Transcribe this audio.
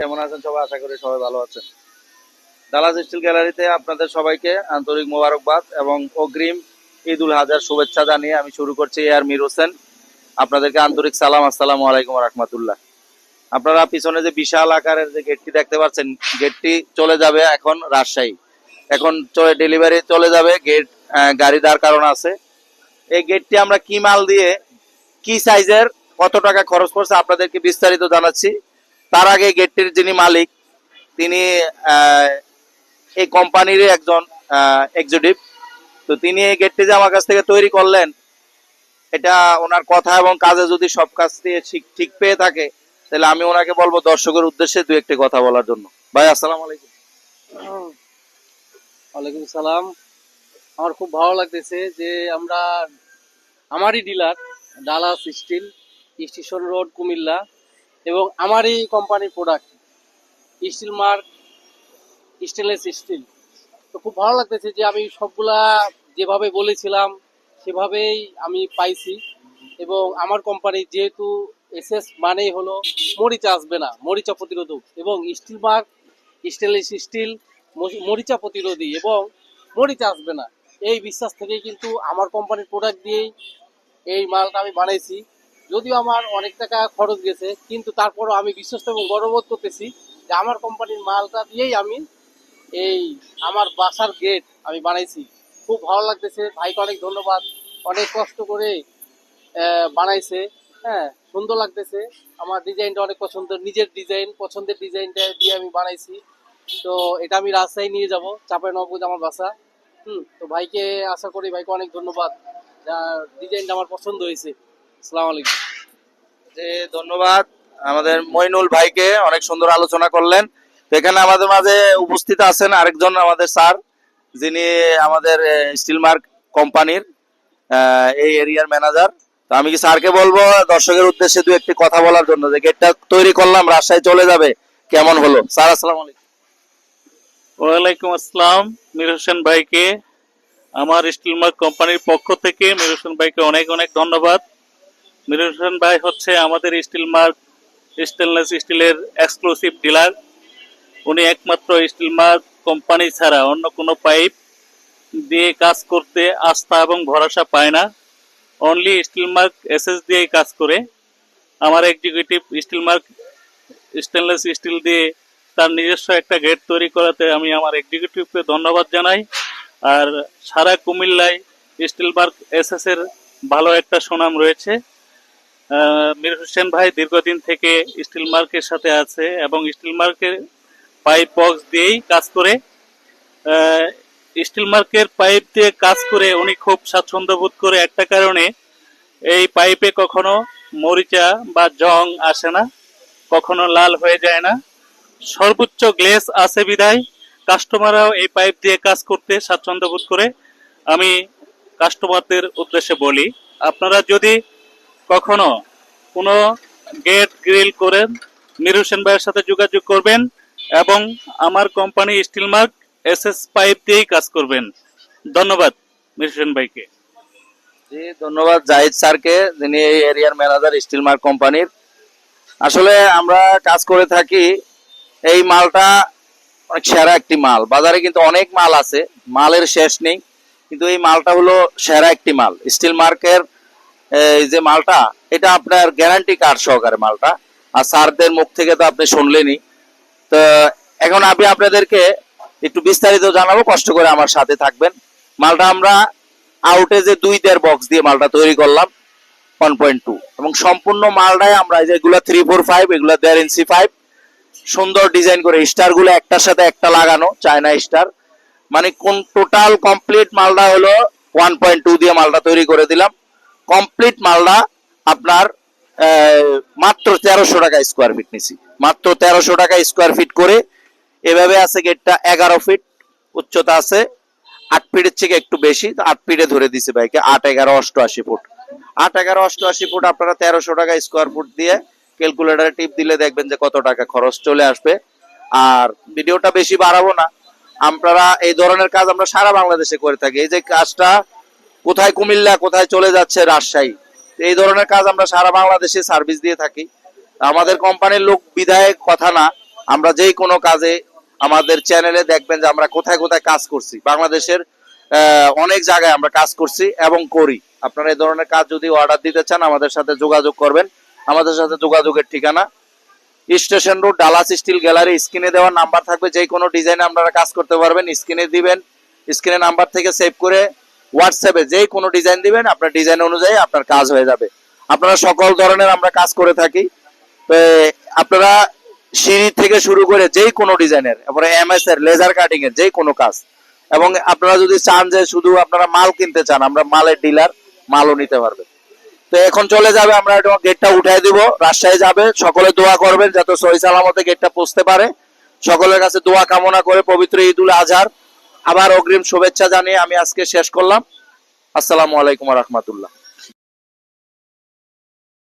কেমন আছেন সবাই? আশা করি সবাই ভালো আছেন। ডালাস স্টিল গ্যালারিতে আপনাদের সবাইকে আন্তরিক মোবারকবাদ এবং অগ্রিম ঈদ উল হাজার শুভেচ্ছা জানিয়ে আমি শুরু করছি এয়ার মির হোসেন। আপনাদেরকে আন্তরিক সালাম, আসসালামু আলাইকুম রহমতুল্লাহ। আপনারা পিছনে যে বিশাল আকারের যে গেটটি দেখতে পাচ্ছেন, গেটটি চলে যাবে এখন রাজশাহী। এখন ডেলিভারি চলে যাবে, গেট গাড়ি দাঁড় কারণ আছে। এই গেটটি আমরা কি মাল দিয়ে, কি সাইজের কত টাকা খরচ করছে আপনাদেরকে বিস্তারিত জানাচ্ছি। তার আগে গেটটির যিনি মালিক, তিনি এই কোম্পানির একজন এক্সিকিউটিভ তো তিনি এই গেটটি যে আমার কাছ থেকে তৈরি করলেন, এটা ওনার কথা এবং কাজে যদি সব কাজ দিয়ে ঠিক ঠিক পেয়ে থাকে, তাহলে আমি ওনাকে বলব দর্শকের উদ্দেশ্যে দু একটি কথা বলার জন্য। ভাই, আসসালামু আলাইকুম। ওয়ালাইকুম সালাম। আমার খুব ভালো লাগতেছে যে আমরা, আমারই dealer, Dallas steel, station road, Comilla. এবং আমারই কোম্পানির product steel mark stainless steel তো খুব ভালো লাগতেছে যে আমি সবগুলা যেভাবে বলেছিলাম, সেভাবেই আমি পাইছি। এবং আমার কোম্পানি যেহেতু এসএস মানেই হলো মরিচা আসবে না, মরিচা প্রতিরোধক। এবং স্টিল মার্ক স্টেনলেস স্টিল মরিচা প্রতিরোধী এবং মরিচা আসবে না। এই বিশ্বাস থেকেই কিন্তু আমার কোম্পানির প্রোডাক্ট দিয়েই এই মালটা আমি বানাইছি। যদিও আমার অনেক টাকা খরচ গেছে, কিন্তু তারপরও আমি বিশ্বস্ত এবং গর্ববোধ করতেছি যে আমার কোম্পানির মালটা দিয়েই আমি এই আমার বাসার গেট আমি বানাইছি। খুব ভালো লাগতেছে, ভাইকে অনেক ধন্যবাদ, অনেক কষ্ট করে বানাইছে হ্যাঁ সুন্দর লাগতেছে। আমার ডিজাইনটা অনেক পছন্দ, নিজের ডিজাইন, পছন্দের ডিজাইনটা দিয়ে আমি বানাইছি। তো এটা আমি রাজশাহী নিয়ে যাব, চাপাই নবগঞ্জ আমার বাসা। হুম, তো ভাইকে আশা করি ভাইকে অনেক ধন্যবাদ ডিজাইনটা আমার পছন্দ হয়েছে। আসসালামু আলাইকুম। যে ধন্যবাদ। আমাদের মইনুল ভাইকে অনেক সুন্দর আলোচনা করলেন। তো এখানে আমাদের মাঝে উপস্থিত আছেন আরেকজন আমাদের স্যার যিনি আমাদের স্টিল মার্ক কোম্পানির এই এরিয়ার ম্যানেজার। তো আমি কি স্যারকে বলব দর্শকের উদ্দেশ্যে দু একটি কথা বলার জন্য যে গেটটা তৈরি করলাম রাজশাহী চলে যাবে। কেমন হলো? স্যার আসসালামু আলাইকুম। ওয়ালাইকুম আসসালাম মির হোসেন ভাইকে। আমার স্টিল মার্ক কোম্পানির পক্ষ থেকে মির হোসেন ভাইকে অনেক অনেক ধন্যবাদ। মির হোসেন ভাই হচ্ছে আমাদের স্টিল মার্ক স্টেনলেস স্টিলের এক্সক্লুসিভ ডিলার উনি একমাত্র স্টিল মার্ক কোম্পানি ছাড়া অন্য কোনো পাইপ দিয়ে কাজ করতে আস্থা এবং ভরসা পায় না। অনলি স্টিল মার্ক এসএস দিয়েই কাজ করে। আমার executive steel mark stainless steel দিয়ে তার নিজস্ব একটা গেট তৈরি করাতে আমি আমার এক্সিকিউটিভকে ধন্যবাদ জানাই। আর সারা কুমিল্লায় স্টিল মার্ক এসএস এর ভালো একটা সুনাম রয়েছে। মীর হোসেন ভাই দীর্ঘদিন থেকে স্টিল মার্কের সাথে আছে এবং স্টিল মার্কের পাইপ বক্স দিয়েই কাজ করে। স্টিল মার্কের পাইপ দিয়ে কাজ করে উনি খুব স্বাচ্ছন্দ্য বোধ করে। একটা কারণে এই পাইপে কখনো মরিচা বা জং আসে না, কখনো লাল হয়ে যায় না। সর্বোচ্চ গ্লেস আছে বিদায় কাস্টমাররাও এই পাইপ দিয়ে কাজ করতে স্বাচ্ছন্দ্য বোধ করে। আমি কাস্টমারদের উদ্দেশ্যে বলি, আপনারা যদি কখনো কোনো গেট গ্রিল করেন মির হোসেন ভাইয়ের সাথে যোগাযোগ করবেন এবং আমার company steel mark S S pipe দিয়েই কাজ করবেন। ধন্যবাদ মির হোসেন ভাইকে। জি, ধন্যবাদ জাহিদ স্যারকে, যিনি এই এরিয়ার ম্যানেজার স্টিল মার্ক কোম্পানির আসলে আমরা কাজ করে থাকি, এই মালটা অনেক সেরা একটি মাল। বাজারে কিন্তু অনেক মাল আছে, মালের শেষ নেই, কিন্তু এই মালটা হলো সেরা একটি মাল। স্টিল মার্কের এই যে মালটা, এটা আপনার গ্যারান্টি কার্ড সহকারে মালটা। আর স্যারদের মুখ থেকে তো আপনি শুনলেনই। তো এখন আমি আপনাদেরকে একটু বিস্তারিত জানাব, কষ্ট করে আমার সাথে থাকবেন। মালটা আমরা আউটে যে দুই দেড় বক্স দিয়ে মালটা তৈরি করলাম ওয়ান পয়েন্ট টু এবং সম্পূর্ণ মালটাই আমরা এই যে এগুলো থ্রি ফোর ফাইভ এগুলো দেড় ইঞ্চি ফাইভ সুন্দর ডিজাইন করে স্টারগুলো একটার সাথে একটা লাগানো চায়না স্টার মানে কোন টোটাল কমপ্লিট মালটা হলো ওয়ান পয়েন্ট টু দিয়ে মালটা তৈরি করে দিলাম। কমপ্লিট মালটা আপনার মাত্র তেরোশো টাকা স্কোয়ার ফিট নিছি। মাত্র তেরোশো টাকা স্কোয়ার ফিট করে এভাবে আছে গেটটা এগারো ফিট উচ্চতা আছে। আট ফিটের থেকে একটু বেশি আট ফিটে ধরে দিছে ভাইকে, আট, এগারো, অষ্টআশি ফুট। আট, এগারো, অষ্টআশি ফুট আপনারা তেরোশো টাকা স্কোয়ার ফুট দিয়ে ক্যালকুলেটারে টিপ দিলে দেখবেন যে কত টাকা খরচ চলে আসবে। আর ভিডিওটা বেশি বাড়াবো না। আপনারা এই ধরনের কাজ আমরা সারা বাংলাদেশে করে থাকি। এই যে কাজটা কোথায় কুমিল্লা, কোথায় চলে যাচ্ছে রাজশাহী? এই ধরনের কাজ আমরা সারা বাংলাদেশে সার্ভিস দিয়ে থাকি। আমাদের কোম্পানির লোক বিধায়ক কথা না, আমরা যেই কোনো কাজে আমাদের চ্যানেলে দেখবেন যে আমরা কোথায় কোথায় কাজ করছি। বাংলাদেশের অনেক জায়গায় আমরা কাজ করছি এবং করি। আপনারা এই ধরনের কাজ যদি অর্ডার দিতে চান, আমাদের সাথে যোগাযোগ করবেন। আমাদের সাথে যোগাযোগের ঠিকানা station road Dallas steel gallery স্ক্রিনে দেওয়ার নাম্বার থাকবে। যে কোনো ডিজাইনে আপনারা কাজ করতে পারবেন। স্ক্রিনে দিবেন, স্ক্রিনে নাম্বার থেকে সেভ করে হোয়াটসঅ্যাপে যে কোনো ডিজাইন দিবেন, আপনার ডিজাইন অনুযায়ী আপনার কাজ হয়ে যাবে। আপনারা সকল ধরনের আমরা কাজ করে থাকি। আপনারা সিঁড়ি থেকে শুরু করে যে কোনো ডিজাইনের তারপরে এমএস এর লেজার কাটিং এর যে কোনো কাজ। এবং আপনারা যদি চান যে শুধু আপনারা মাল কিনতে চান, আমরা মালের ডিলার মালও নিতে পারবেন। তো এখন চলে যাবে, আমরা গেটটা উঠাই দিব। রাজশাহী যাবে, সকলে দোয়া করবেন যাতে সহি সালামতে গেটটা পৌঁছতে পারে। সকলের কাছে দোয়া কামনা করে পবিত্র ঈদুল আজহার। আবার অগ্রিম শুভেচ্ছা জানিয়ে আমি আজকে শেষ করলাম। আসসালামু আলাইকুম রহমতুল্লাহ।